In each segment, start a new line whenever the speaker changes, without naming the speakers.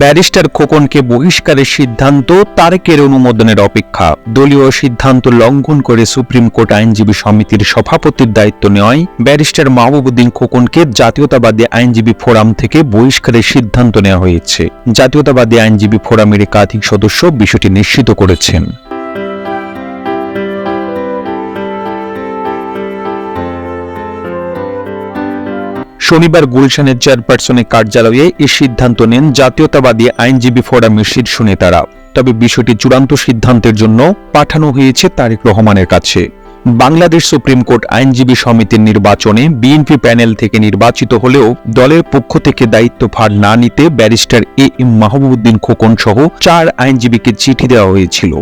Barrister খোকনকে বহিষ্কারের সিদ্ধান্ত, তারেকের অনুমোদনের অপেক্ষা। দলীয় সিদ্ধান্ত লঙ্ঘন করে সুপ্রিম কোর্ট আইনজীবী সমিতির সভাপতির দায়িত্ব নেওয়ায় ব্যারিস্টার মাহবুবুদ্দিন খোকনকে জাতীয়তাবাদী আইনজীবী ফোরাম থেকে বহিষ্কারের সিদ্ধান্ত নেওয়া হয়েছে। জাতীয়তাবাদী আইনজীবী ফোরামের একাধিক সদস্য বিষয়টি নিশ্চিত করেছেন। শনিবার গুলশানের চেয়ারপারসনের কার্যালয়ে এ সিদ্ধান্ত নেন জাতীয়তাবাদী আইনজীবী ফোরামের শীর্ষ নেতারা। তবে বিষয়টি চূড়ান্ত সিদ্ধান্তের জন্য পাঠানো হয়েছে তারেক রহমানের কাছে। বাংলাদেশ সুপ্রিম কোর্ট আইনজীবী সমিতির নির্বাচনে বিএনপি প্যানেল থেকে নির্বাচিত হলেও দলের পক্ষ থেকে দায়িত্ব দায়িত্বভার না নিতে barrister A M Mahbubuddin Khokon সহ চার আইনজীবীকে চিঠি দেওয়া হয়েছিল।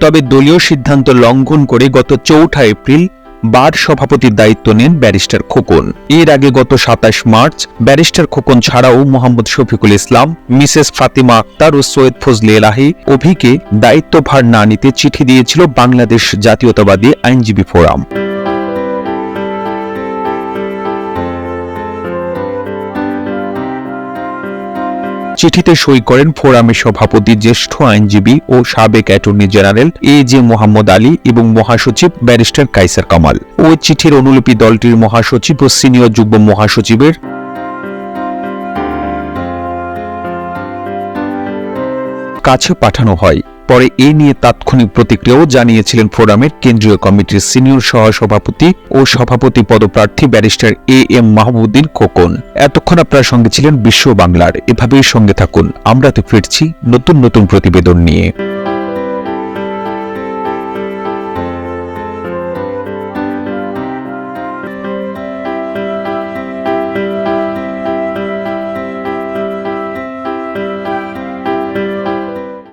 তবে দলীয় সিদ্ধান্ত লঙ্ঘন করে গত চৌঠা এপ্রিল বার সভাপতির দায়িত্ব নেন ব্যারিস্টার খোকন। এর আগে গত সাতাশ মার্চ ব্যারিস্টার খোকন ছাড়াও মোহাম্মদ শফিকুল ইসলাম, মিসেস ফাতিমা আক্তার ও সৈয়দ ফজলে এলাহি অভিকে দায়িত্বভার না নিতে চিঠি দিয়েছিল বাংলাদেশ জাতীয়তাবাদী আইনজীবী ফোরাম। চিঠিতে সই করেন ফোরামের সভাপতি, জ্যেষ্ঠ আইনজীবী ও সাবেক attorney general A J Mohammad Ali এবং মহাসচিব ব্যারিস্টার কাইসার কামাল। ওই চিঠির অনুলিপি দলটির মহাসচিব ও সিনিয়র যুগ্ম মহাসচিবের কাছে পাঠানো হয়। পরে এ নিয়ে তাৎক্ষণিক প্রতিক্রিয়াও জানিয়েছিলেন ফোরামের কেন্দ্রীয় কমিটির সিনিয়র সহসভাপতি ও সভাপতি পদপ্রার্থী barrister A M Mahmuddin Khokon. এতক্ষণ আপনার সঙ্গে ছিলেন বিশ্ব বাংলার। এভাবেই সঙ্গে থাকুন। আমরা তো ফিরছি নতুন নতুন প্রতিবেদন নিয়ে।